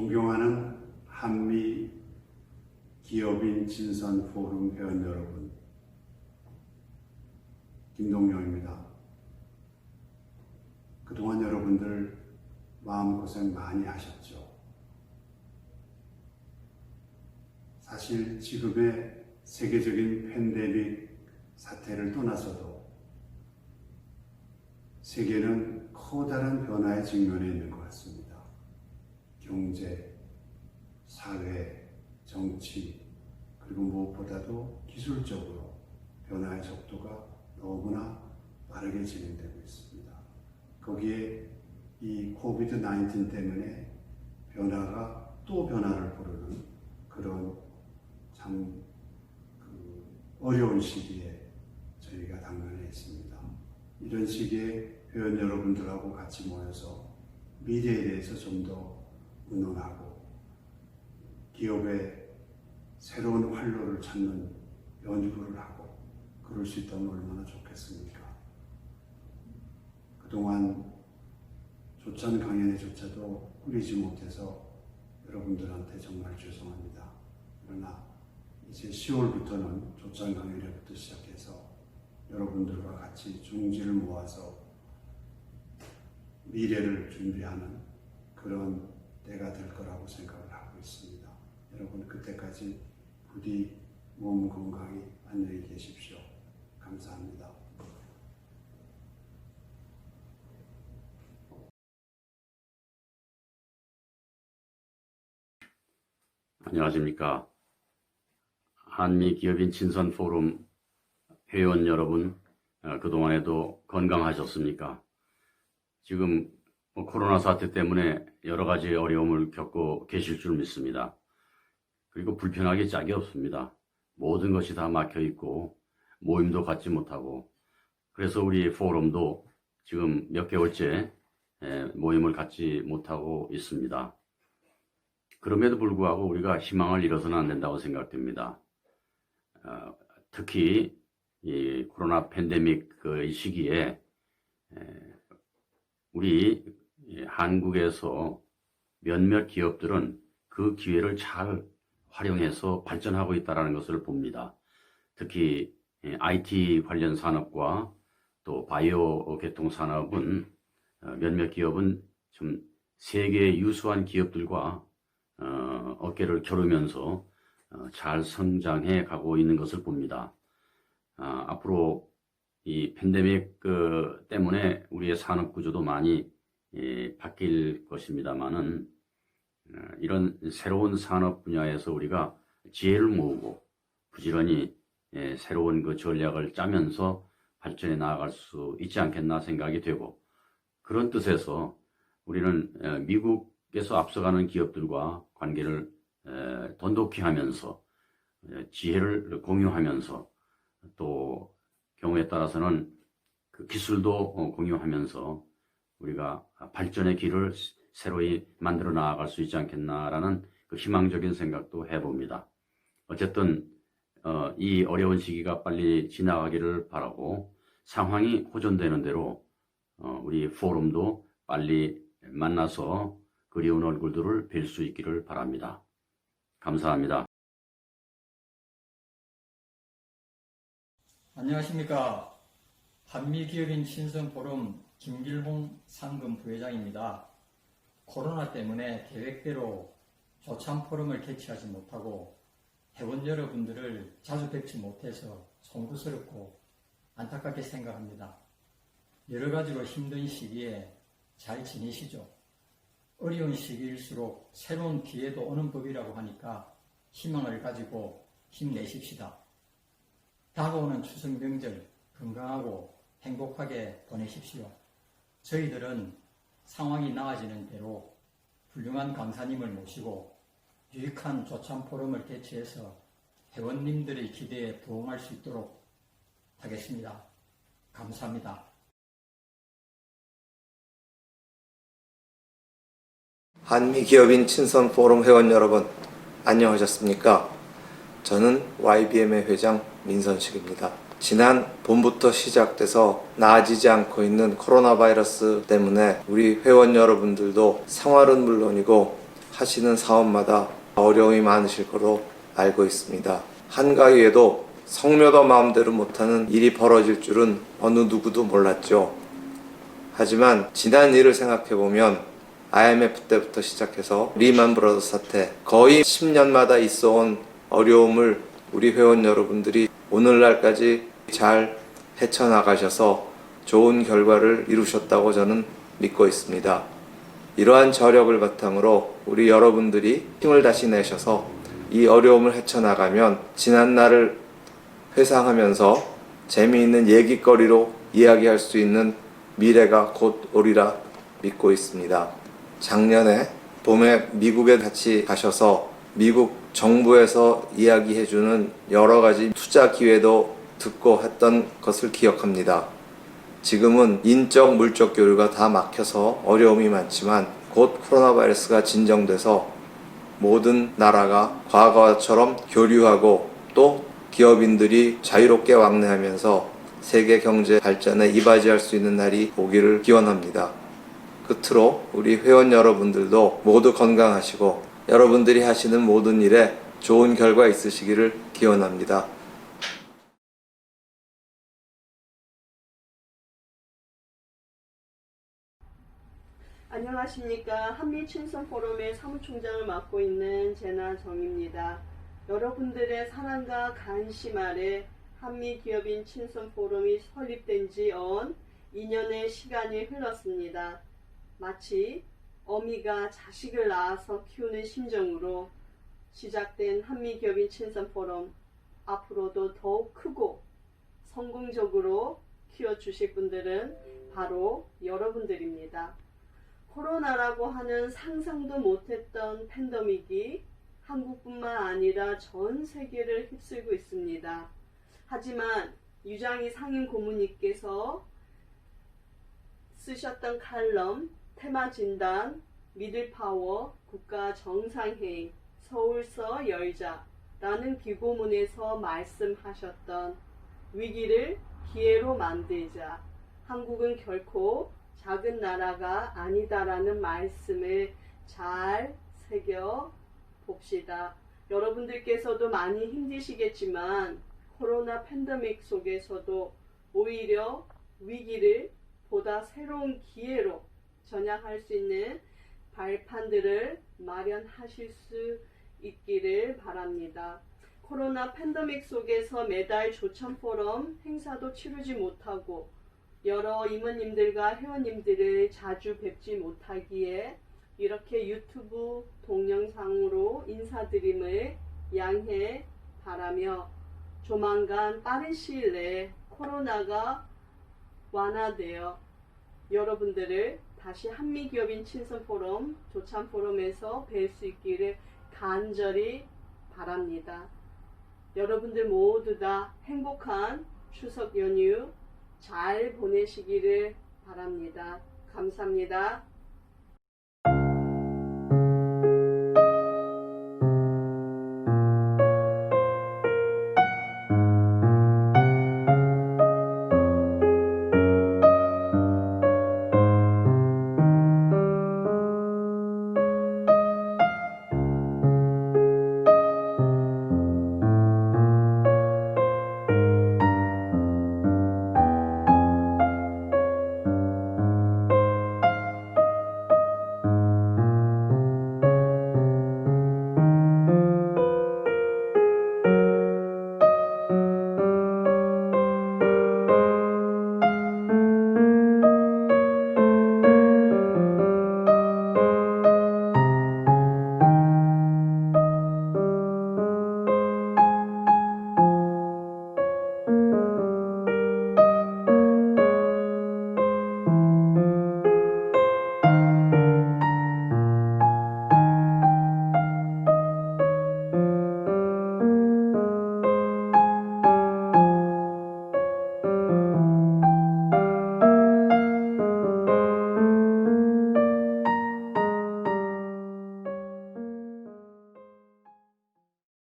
존경하는 한미 기업인 진선 포럼 회원 여러분, 김동영입니다. 그동안 여러분들 마음고생 많이 하셨죠. 사실 지금의 세계적인 팬데믹 사태를 떠나서도 세계는 커다란 변화에 직면해 있는 것 같습니다. 경제, 사회, 정치, 그리고 무엇보다도 기술적으로 변화의 속도가 너무나 빠르게 진행되고 있습니다. 거기에 이 코비드 19 때문에 변화가 또 변화를 부르는 그런 참 그 어려운 시기에 저희가 당면해 있습니다. 이런 시기에 회원 여러분들하고 같이 모여서 미래에 대해서 좀더 의논하고 기업의 새로운 활로를 찾는 연구를 하고 그럴 수 있다면 얼마나 좋겠습니까? 그동안 조찬 강연에조차도 꾸리지 못해서 여러분들한테 정말 죄송합니다. 그러나 이제 10월부터는 조찬 강연회부터 시작해서 여러분들과 같이 중지를 모아서 미래를 준비하는 그런 때가 될 거라고 생각을 하고 있습니다. 여러분 그때까지 부디 몸 건강히 안녕히 계십시오. 감사합니다. 안녕하십니까. 한미 기업인 친선 포럼 회원 여러분, 어, 그동안에도 건강하셨습니까? 지금 뭐 코로나 사태 때문에 여러 가지 어려움을 겪고 계실 줄 믿습니다. 그리고 불편하게 짝이 없습니다. 모든 것이 다 막혀 있고 모임도 갖지 못하고 그래서 우리 포럼도 지금 몇 개월째 에, 모임을 갖지 못하고 있습니다. 그럼에도 불구하고 우리가 희망을 잃어서는 안 된다고 생각됩니다. 어, 특히 이 코로나 팬데믹 그이 시기에 에, 우리 이 한국에서 몇몇 기업들은 그 기회를 잘 활용해서 발전하고 있다는 것을 봅니다. 특히 이 IT 관련 산업과 또 바이오 계통 산업은 어, 몇몇 기업은 좀 세계 유수한 기업들과 어, 어깨를 겨루면서 어, 잘 성장해 가고 있는 것을 봅니다. 아, 앞으로 이 팬데믹 그, 때문에 우리의 산업 구조도 많이 예, 바뀔 것입니다만은 어, 이런 새로운 산업 분야에서 우리가 지혜를 모으고 부지런히 예, 새로운 그 전략을 짜면서 발전해 나아갈 수 있지 않겠나 생각이 되고 그런 뜻에서 우리는 어, 미국에서 앞서가는 기업들과 관계를 에, 돈독히 하면서 에, 지혜를 공유하면서 또 경우에 따라서는 그 기술도 어, 공유하면서 우리가 발전의 길을 새로이 만들어 나아갈 수 있지 않겠나라는 그 희망적인 생각도 해봅니다. 어쨌든 어, 이 어려운 시기가 빨리 지나가기를 바라고 상황이 호전되는 대로 어, 우리 포럼도 빨리 만나서 그리운 얼굴들을 뵐 수 있기를 바랍니다. 감사합니다. 안녕하십니까. 한미기업인 신성포럼 김길봉 상금 부회장입니다. 코로나 때문에 계획대로 조참 포럼을 개최하지 못하고 회원 여러분들을 자주 뵙지 못해서 송구스럽고 안타깝게 생각합니다. 여러 가지로 힘든 시기에 잘 지내시죠? 어려운 시기일수록 새로운 기회도 오는 법이라고 하니까 희망을 가지고 힘내십시다. 다가오는 추석 명절 건강하고 행복하게 보내십시오. 저희들은 상황이 나아지는 대로 훌륭한 강사님을 모시고 유익한 조참 포럼을 개최해서 회원님들의 기대에 부응할 수 있도록 하겠습니다. 감사합니다. 한미 기업인 친선 포럼 회원 여러분, 안녕하셨습니까? 저는 YBM의 회장 민선식입니다. 지난 봄부터 시작돼서 나아지지 않고 있는 코로나 바이러스 때문에 우리 회원 여러분들도 생활은 물론이고 하시는 사업마다 어려움이 많으실 거로 알고 있습니다. 한가위에도 성묘도 마음대로 못하는 일이 벌어질 줄은 어느 누구도 몰랐죠. 하지만 지난 일을 생각해 보면 IMF 때부터 시작해서 리만 브라더스 사태 거의 10년마다 있어 온 어려움을 우리 회원 여러분들이 오늘날까지 잘 헤쳐나가셔서 좋은 결과를 이루셨다고 저는 믿고 있습니다. 이러한 저력을 바탕으로 우리 여러분들이 힘을 다시 내셔서 이 어려움을 헤쳐나가면 지난 날을 회상하면서 재미있는 얘기거리로 이야기할 수 있는 미래가 곧 오리라 믿고 있습니다. 작년에 봄에 미국에 같이 가셔서 미국 정부에서 이야기해주는 여러 가지 투자 기회도 듣고 했던 것을 기억합니다. 지금은 인적 물적 교류가 다 막혀서 어려움이 많지만 곧 코로나 바이러스가 진정돼서 모든 나라가 과거처럼 교류하고 또 기업인들이 자유롭게 왕래하면서 세계 경제 발전에 이바지할 수 있는 날이 오기를 기원합니다. 끝으로 우리 회원 여러분들도 모두 건강하시고 여러분들이 하시는 모든 일에 좋은 결과 있으시기를 기원합니다. 안녕하십니까. 한미친선 포럼의 사무총장을 맡고 있는 제나 정입니다. 여러분들의 사랑과 관심 아래 한미 기업인 친선 포럼이 설립된 지 언 2년의 시간이 흘렀습니다. 마치 어미가 자식을 낳아서 키우는 심정으로 시작된 한미 기업인 친선 포럼 앞으로도 더욱 크고 성공적으로 키워주실 분들은 바로 여러분들입니다. 코로나라고 하는 상상도 못했던 팬데믹이 한국뿐만 아니라 전 세계를 휩쓸고 있습니다. 하지만 유장희 상임 고문님께서 쓰셨던 칼럼, 테마 진단, 미들 파워, 국가 정상회의, 서울서 열자라는 기고문에서 말씀하셨던 위기를 기회로 만들자. 한국은 결코 작은 나라가 아니다라는 말씀을 잘 새겨 봅시다. 여러분들께서도 많이 힘드시겠지만 코로나 팬데믹 속에서도 오히려 위기를 보다 새로운 기회로 전향할 수 있는 발판들을 마련하실 수 있기를 바랍니다. 코로나 팬데믹 속에서 매달 조천 포럼 행사도 치르지 못하고 여러 임원님들과 회원님들을 자주 뵙지 못하기에 이렇게 유튜브 동영상으로 인사드림을 양해 바라며 조만간 빠른 시일 내에 코로나가 완화되어 여러분들을 다시 한미기업인 친선 포럼, 조찬 포럼에서 뵐 수 있기를 간절히 바랍니다. 여러분들 모두 다 행복한 추석 연휴 잘 보내시기를 바랍니다. 감사합니다.